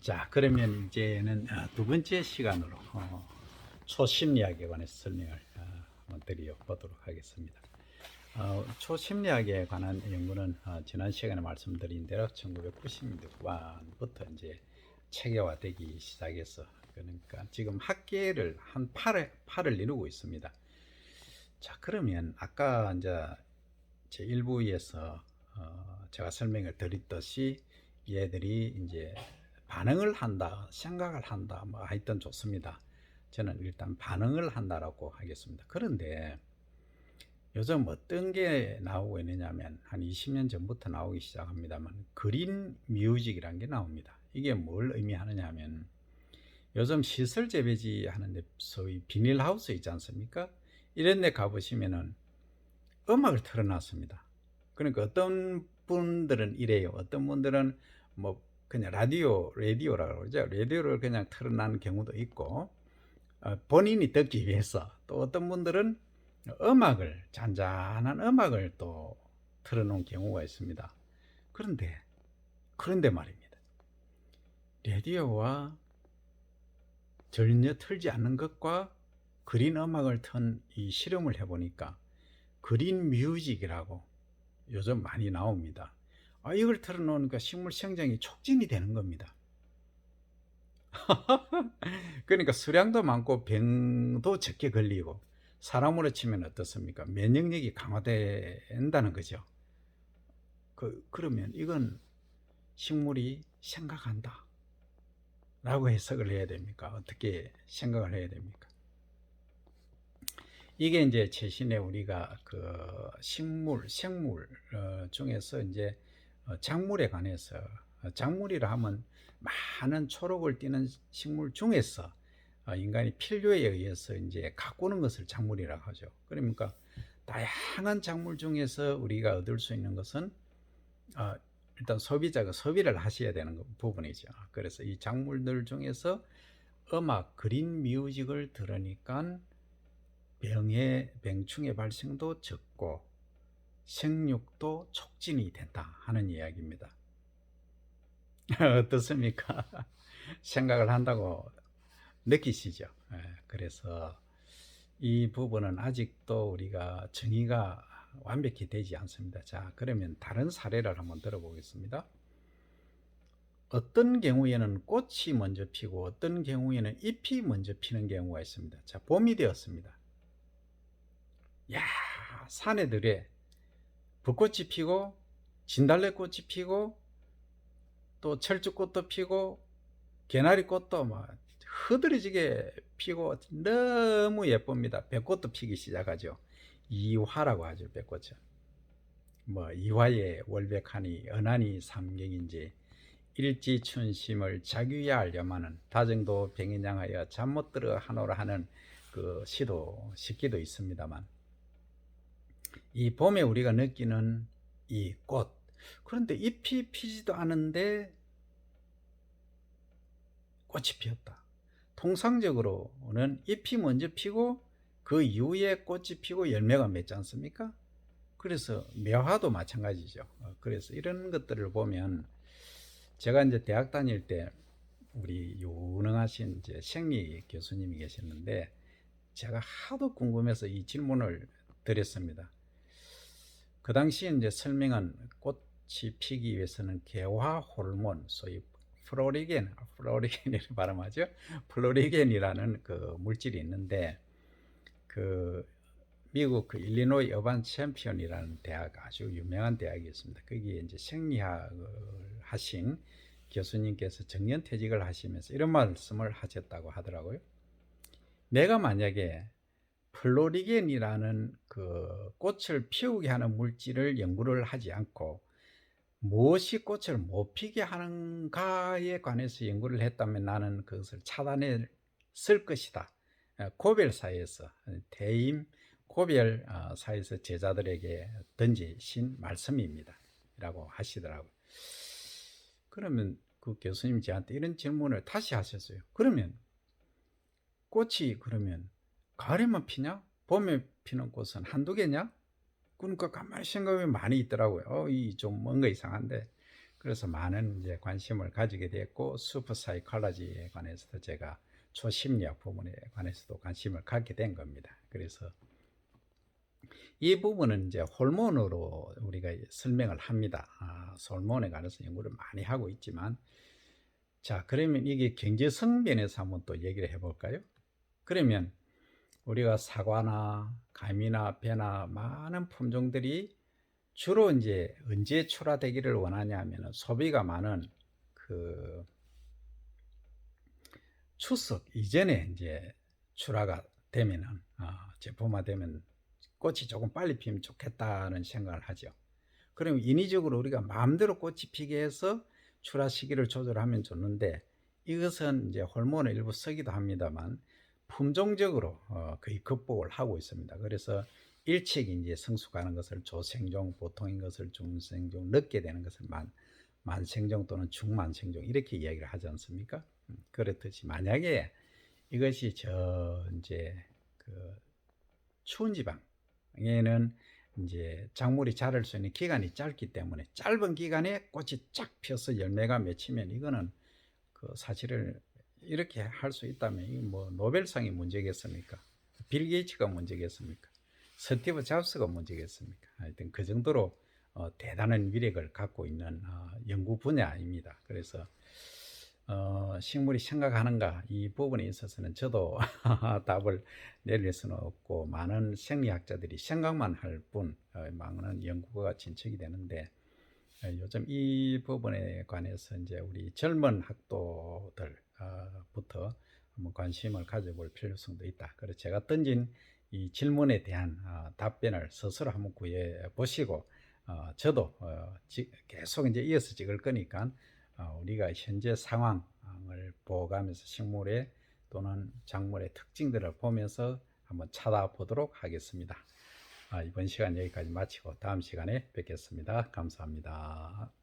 자, 그러면 이제는 어, 두 번째 시간으로 어, 초심리학에 관해서 설명을 어, 한번 드려보도록 하겠습니다. 어, 초심리학에 관한 연구는 어, 지난 시간에 말씀드린 대로 1990년부터 이제 체계화되기 시작해서 그러니까 지금 학계를 한 8을, 8을 이루고 있습니다. 자, 그러면 아까 이제 제 1부에서 어, 제가 설명을 드렸듯이 얘들이 이제 반응을 한다, 생각을 한다, 뭐 하여튼 좋습니다. 저는 일단 반응을 한다라고 하겠습니다. 그런데 요즘 어떤 게 나오고 있느냐면 한 20년 전부터 나오기 시작합니다만 그린 뮤직이라는 게 나옵니다. 이게 뭘 의미하느냐 하면 요즘 시설 재배지 하는데 소위 비닐하우스 있지 않습니까? 이런 데 가보시면은 음악을 틀어놨습니다. 그러니까 어떤 분들은 이래요. 어떤 분들은 뭐 그냥 라디오, 라디오라고 그러죠. 라디오를 그냥 틀어놓는 경우도 있고, 어, 본인이 듣기 위해서 또 어떤 분들은 음악을, 잔잔한 음악을 또 틀어놓은 경우가 있습니다. 그런데, 그런데 말입니다. 라디오와 전혀 틀지 않는 것과 그린 음악을 튼 이 실험을 해보니까 그린 뮤직이라고 요즘 많이 나옵니다. 아, 이걸 틀어놓으니까 식물 성장이 촉진이 되는 겁니다. 그러니까 수량도 많고 병도 적게 걸리고 사람으로 치면 어떻습니까? 면역력이 강화된다는 거죠. 그, 그러면 이건 식물이 생각한다. 라고 해석을 해야 됩니까? 어떻게 생각을 해야 됩니까? 이게 이제 최신에 우리가 그 식물, 생물 어, 중에서 이제 어, 작물에 관해서 어, 작물이라 하면 많은 초록을 띠는 식물 중에서 어, 인간이 필요에 의해서 이제 가꾸는 것을 작물이라고 하죠. 그러니까 다양한 작물 중에서 우리가 얻을 수 있는 것은 어, 일단 소비자가 소비를 하셔야 되는 거- 부분이죠. 그래서 이 작물들 중에서 음악, 그린 뮤직을 들으니까 병의 병충해 발생도 적고 생육도 촉진이 된다 하는 이야기입니다. 어떻습니까? 생각을 한다고 느끼시죠? 예, 그래서 이 부분은 아직도 우리가 정의가 완벽히 되지 않습니다. 자, 그러면 다른 사례를 한번 들어보겠습니다. 어떤 경우에는 꽃이 먼저 피고 어떤 경우에는 잎이 먼저 피는 경우가 있습니다. 자, 봄이 되었습니다. 야, 산에들에 벚꽃이 피고 진달래꽃이 피고 또 철쭉꽃도 피고 개나리꽃도 막 흐드러지게 피고 너무 예쁩니다. 백꽃도 피기 시작하죠. 이화라고 하죠. 백꽃은. 뭐 이화에 월백하니 은하니 삼경인지 일지춘심을 자기야 알려마는 다정도 병인양하여 잠 못 들어 하노라 하는 그 시도 시기도 있습니다만 이 봄에 우리가 느끼는 이 꽃 그런데 잎이 피지도 않은데 꽃이 피었다. 통상적으로는 잎이 먼저 피고 그 이후에 꽃이 피고 열매가 맺지 않습니까? 그래서 매화도 마찬가지죠. 어, 그래서 이런 것들을 보면 제가 이제 대학 다닐 때 우리 유능하신 이제 생리 교수님이 계셨는데 제가 하도 궁금해서 이 질문을 드렸습니다. 그 당시에 이제 설명한 꽃이 피기 위해서는 개화 호르몬, 소위 플로리겐, 플로리겐이라고 발음하죠. 플로리겐이라는 그 물질이 있는데 그 미국 그 일리노이 어반 챔피언이라는 대학 아주 유명한 대학이 있습니다. 거기에 이제 생리학을 하신 교수님께서 정년퇴직을 하시면서 이런 말씀을 하셨다고 하더라고요. 내가 만약에 플로리겐이라는 그 꽃을 피우게 하는 물질을 연구를 하지 않고 무엇이 꽃을 못 피게 하는가에 관해서 연구를 했다면 나는 그것을 차단했을 것이다. 어, 고별 사이에서 대임 고별 어, 제자들에게 던지신 말씀입니다. 라고 하시더라고요. 그러면 그 교수님 저한테 이런 질문을 다시 하셨어요. 그러면 꽃이 그러면 가을에만 피냐? 봄에 피는 꽃은 한두 개냐? 그러니까 가만히 생각하면 많이 있더라고요. 어, 이좀 뭔가 이상한데. 그래서 많은 이제 관심을 가지게 됐고 슈퍼 사이콜로지에 관해서도 제가 초심리학 부분에 관해서도 관심을 갖게 된 겁니다. 그래서 이 부분은 이제 호르몬으로 우리가 설명을 합니다. 아, 호르몬에 관해서 연구를 많이 하고 있지만 자 그러면 이게 경제성 면에서 한번 또 얘기를 해볼까요? 그러면 우리가 사과나 감이나 배나 많은 품종들이 주로 이제 언제 출하되기를 원하냐면은 소비가 많은 그 추석 이전에 이제 출하가 되면은 어, 제품화되면 꽃이 조금 빨리 피면 좋겠다는 생각을 하죠. 그러면 인위적으로 우리가 마음대로 꽃이 피게 해서 출하 시기를 조절하면 좋는데 이것은 이제 호르몬을 일부 쓰기도 합니다만 품종적으로 어, 거의 극복을 하고 있습니다. 그래서 일찍 이제 성숙하는 것을 조생종, 보통인 것을 중생종, 늦게 되는 것을 만, 만생종 또는 중만생종 이렇게 이야기를 하지 않습니까? 음, 그렇듯이 만약에 이것이 저 이제 그 추운 지방에는 이제 작물이 자랄 수 있는 기간이 짧기 때문에 짧은 기간에 꽃이 쫙 펴서 열매가 맺히면 이거는 그 사실을 이렇게 할 수 있다면 이뭐 노벨상이 문제겠습니까? 빌 게이츠가 문제겠습니까? 스티브 잡스가 문제겠습니까? 하여튼 그 정도로 어, 대단한 위력을 갖고 있는 어, 연구 분야입니다. 그래서 어, 식물이 생각하는가 이 부분에 있어서는 저도 답을 내릴 수는 없고 많은 생리학자들이 생각만 할뿐 어, 많은 연구가 진척이 되는데 어, 요즘 이 부분에 관해서 이제 우리 젊은 학도들 부터 한번 관심을 가져볼 필요성도 있다. 그래서 제가 던진 이 질문에 대한 어, 답변을 스스로 한번 구해 보시고 어, 저도 어, 지- 계속 이제 이어서 찍을 거니까 어, 우리가 현재 상황을 보고가면서 식물의 또는 작물의 특징들을 보면서 한번 찾아보도록 하겠습니다. 아, 이번 시간 여기까지 마치고 다음 시간에 뵙겠습니다. 감사합니다.